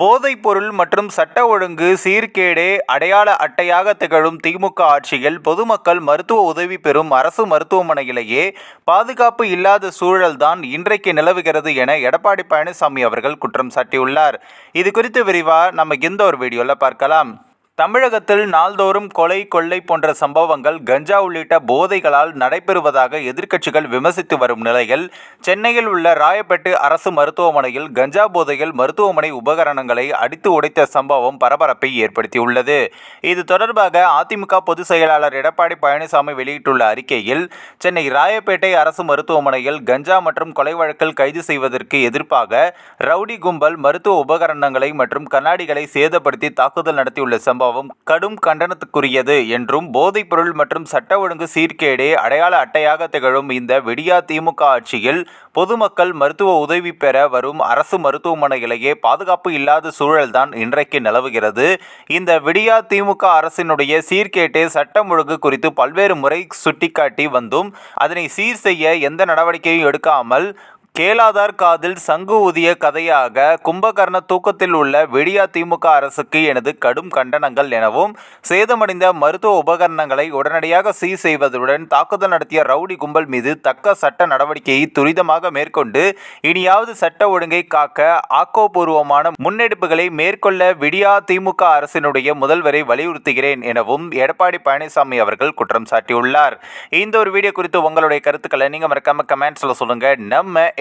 போதைப் பொருள் மற்றும் சட்ட ஒழுங்கு சீர்கேடே அடையாள அட்டையாக திகழும் திமுக ஆட்சியில் பொதுமக்கள் மருத்துவ உதவி பெறும் அரசு மருத்துவமனையிலேயே பாதுகாப்பு இல்லாத சூழல்தான் இன்றைக்கு நிலவுகிறது என எடப்பாடி பழனிசாமி அவர்கள் குற்றம் சாட்டியுள்ளார். இது குறித்து விரிவாக நம்ம இந்த ஒரு வீடியோவில் பார்க்கலாம். தமிழகத்தில் நாள்தோறும் கொலை கொள்ளை போன்ற சம்பவங்கள் கஞ்சா உள்ளிட்ட போதைகளால் நடைபெறுவதாக எதிர்க்கட்சிகள் விமர்சித்து வரும் நிலையில் சென்னையில் உள்ள ராயப்பேட்டு அரசு மருத்துவமனையில் கஞ்சா போதையில் மருத்துவமனை உபகரணங்களை அடித்து உடைத்த சம்பவம் பரபரப்பை ஏற்படுத்தியுள்ளது. இது தொடர்பாக அதிமுக பொதுச் செயலாளர் எடப்பாடி பழனிசாமி வெளியிட்டுள்ள அறிக்கையில் சென்னை ராயப்பேட்டை அரசு மருத்துவமனையில் கஞ்சா மற்றும் கொலை வழக்கில் கைது செய்வதற்கு எதிர்ப்பாக ரவுடி கும்பல் மருத்துவ உபகரணங்களை மற்றும் கண்ணாடிகளை சேதப்படுத்தி தாக்குதல் நடத்தியுள்ள சம்பவம் கடும் கண்டனத்துக்குரியது என்றும் போதைப் பொருள் மற்றும் சட்ட ஒழுங்கு சீர்கேடே அடையாள அட்டையாக திகழும் இந்த விடியா திமுக ஆட்சியில் பொதுமக்கள் மருத்துவ உதவி பெற வரும் அரசு மருத்துவமனையிலேயே பாதுகாப்பு இல்லாத சூழல்தான் இன்றைக்கு நிலவுகிறது. இந்த விடியா திமுக அரசினுடைய சீர்கேட்டே சட்டம் ஒழுங்கு குறித்து பல்வேறு முறை சுட்டிக்காட்டி வந்தும் அதனை சீர் செய்ய எந்த நடவடிக்கையும் எடுக்காமல் கேளாதார் காதில் சங்கு ஊதிய கதையாக கும்பகர்ண தூக்கத்தில் உள்ள விடியா திமுக அரசுக்கு எனது கடும் கண்டனங்கள் எனவும் சேதமடைந்த மருத்துவ உபகரணங்களை உடனடியாக சீர் செய்வதுடன் தாக்குதல் நடத்திய ரவுடி கும்பல் மீது தக்க சட்ட நடவடிக்கையை துரிதமாக மேற்கொண்டு இனியாவது சட்ட ஒழுங்கை காக்க ஆக்கப்பூர்வமான முன்னெடுப்புகளை மேற்கொள்ள விடியா திமுக அரசினுடைய முதல்வரை வலியுறுத்துகிறேன் எனவும் எடப்பாடி பழனிசாமி அவர்கள் குற்றம் சாட்டியுள்ளார். இந்த ஒரு வீடியோ குறித்து உங்களுடைய கருத்துக்களை நீங்கள் மறக்காம கமெண்ட்ஸில் சொல்லுங்கள் நம்ம